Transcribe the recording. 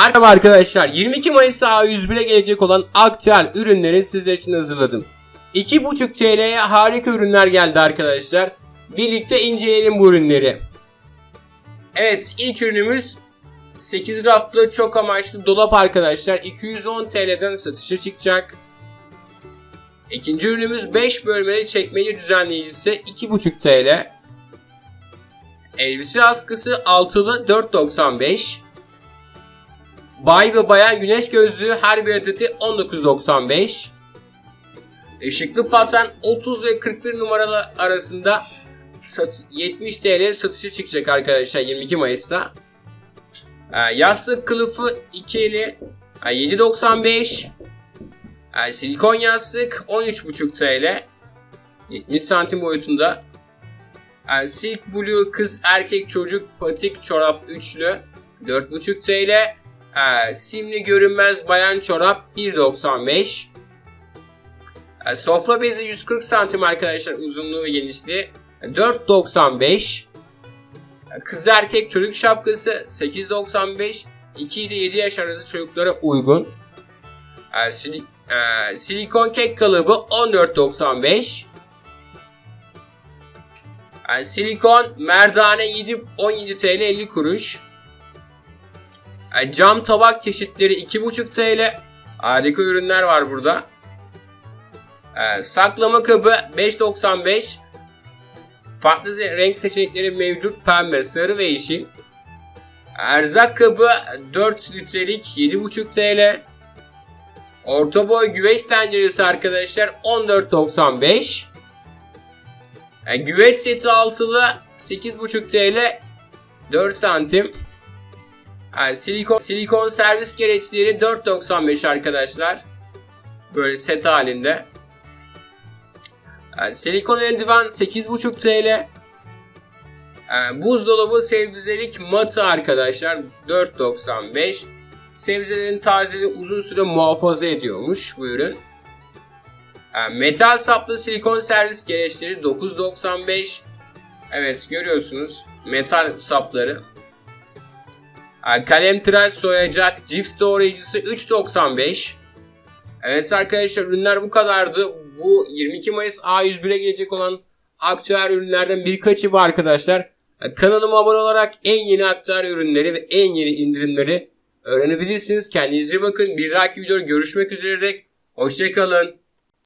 Merhaba arkadaşlar 22 Mayıs A101'e gelecek olan aktüel ürünleri sizler için hazırladım. 2.5 TL'ye harika ürünler geldi arkadaşlar. Birlikte inceleyelim bu ürünleri. Evet ilk ürünümüz 8 raflı çok amaçlı dolap arkadaşlar 210 TL'den satışa çıkacak. İkinci ürünümüz 5 bölmeli çekmeli düzenleyicisi 2.5 TL. Elbise askısı altılı 4.95. Bay ve bayan güneş gözlüğü her bir adeti 19.95. Işıklı paten 30 ve 41 numaralı arasında sat- 70 TL satışa çıkacak arkadaşlar 22 Mayıs'ta. Ee, yastık kılıfı ikili e, 7.95. Ee, silikon yastık 13.5 TL. 70 santim boyutunda. Ee, Silk Blue kız erkek çocuk patik çorap üçlü 4.5 TL. Ee, simli görünmez bayan çorap 1.95. Ee, sofra bezi 140 santim arkadaşlar uzunluğu ve genişliği 4.95. Ee, Kız erkek çocuk şapkası 8.95. 2 ile 7 yaş arası çocuklara uygun. Ee, sili- ee, silikon kek kalıbı 14.95. Ee, silikon merdane 7 17 TL 50 kuruş. E, Cam tabak çeşitleri 2,5 TL. Harika ürünler var burada. E, Saklama kabı 5.95. Farklı renk seçenekleri mevcut. Pembe, sarı ve yeşil. Erzak kabı 4 litrelik 7,5 TL. Orta boy güveç tenceresi arkadaşlar 14.95. E, güveç seti altılı 8,5 TL 4 santim. Yani silikon, silikon servis gereçleri 4.95 arkadaşlar. Böyle set halinde. Yani silikon eldiven 8.5 TL. Yani buzdolabı sebzelik matı arkadaşlar 4.95. Sebzelerin tazeliği uzun süre muhafaza ediyormuş bu ürün. Yani metal saplı silikon servis gereçleri 9.95. Evet görüyorsunuz metal sapları Kalem tıraş soyacak cips doğrayıcısı 3.95. Evet arkadaşlar ürünler bu kadardı. Bu 22 Mayıs A101'e gelecek olan aktüel ürünlerden birkaçı bu arkadaşlar. Kanalıma abone olarak en yeni aktüel ürünleri ve en yeni indirimleri öğrenebilirsiniz. Kendinize bakın. Bir dahaki videoda görüşmek üzere dek. Hoşçakalın.